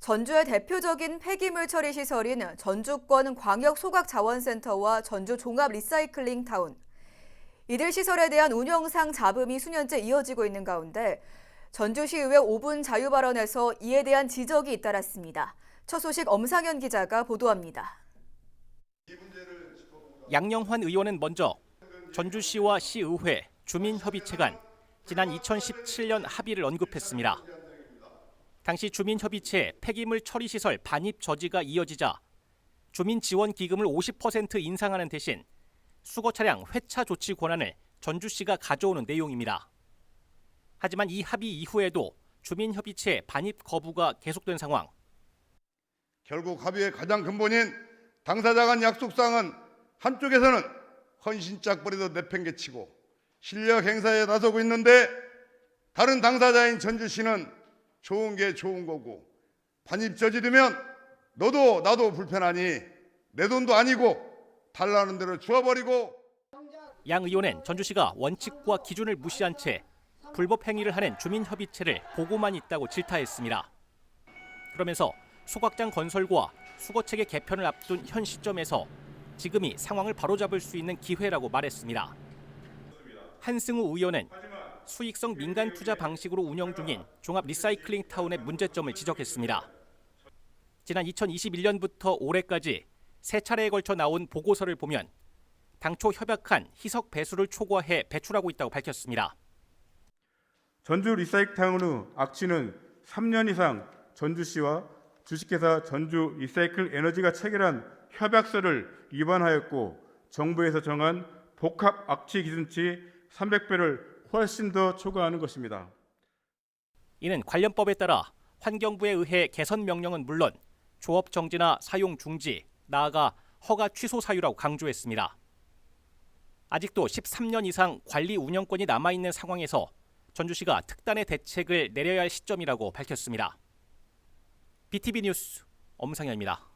전주의 대표적인 폐기물 처리 시설인 전주권 광역소각자원센터와 전주 종합 리사이클링 타운. 이들 시설에 대한 운영상 잡음이 수년째 이어지고 있는 가운데 전주시의회 5분 자유 발언에서 이에 대한 지적이 잇따랐습니다. 첫 소식 엄상현 기자가 보도합니다. 양영환 의원은 먼저 전주시와 시의회, 주민협의체 간 지난 2017년 합의를 언급했습니다. 당시 주민협의체 폐기물 처리시설 반입 저지가 이어지자 주민 지원 기금을 50% 인상하는 대신 수거 차량 회차 조치 권한을 전주시가 가져오는 내용입니다. 하지만 이 합의 이후에도 주민협의체 반입 거부가 계속된 상황. 결국 합의의 가장 근본인 당사자 간 약속상은 한쪽에서는 헌신짝거리도 내팽개치고 실력 행사에 나서고 있는데 다른 당사자인 전주시는 좋은 게 좋은 거고 반입 저지르면 너도 나도 불편하니 내 돈도 아니고 달라는 대로 주워버리고 양 의원은 전주시가 원칙과 기준을 무시한 채 불법 행위를 하는 주민협의체를 보고만 있다고 질타했습니다. 그러면서 소각장 건설과 수거체계 개편을 앞둔 현 시점에서 지금이 상황을 바로잡을 수 있는 기회라고 말했습니다. 한승우 의원은 수익성 민간 투자 방식으로 운영 중인 종합 리사이클링 타운의 문제점을 지적했습니다. 지난 2021년부터 올해까지 세 차례에 걸쳐 나온 보고서를 보면 당초 협약한 희석 배수를 초과해 배출하고 있다고 밝혔습니다. 전주 리사이클 타운의 악취는 3년 이상 전주시와 주식회사 전주 리사이클 에너지가 체결한 협약서를 위반하였고 정부에서 정한 복합 악취 기준치 300배를 훨씬 더 초과하는 것입니다. 이는 관련법에 따라 환경부에 의해 개선 명령은 물론 조업 정지나 사용 중지, 나아가 허가 취소 사유라고 강조했습니다. 아직도 13년 이상 관리 운영권이 남아 있는 상황에서 전주시가 특단의 대책을 내려야 할 시점이라고 밝혔습니다. BTV 뉴스 엄상현입니다.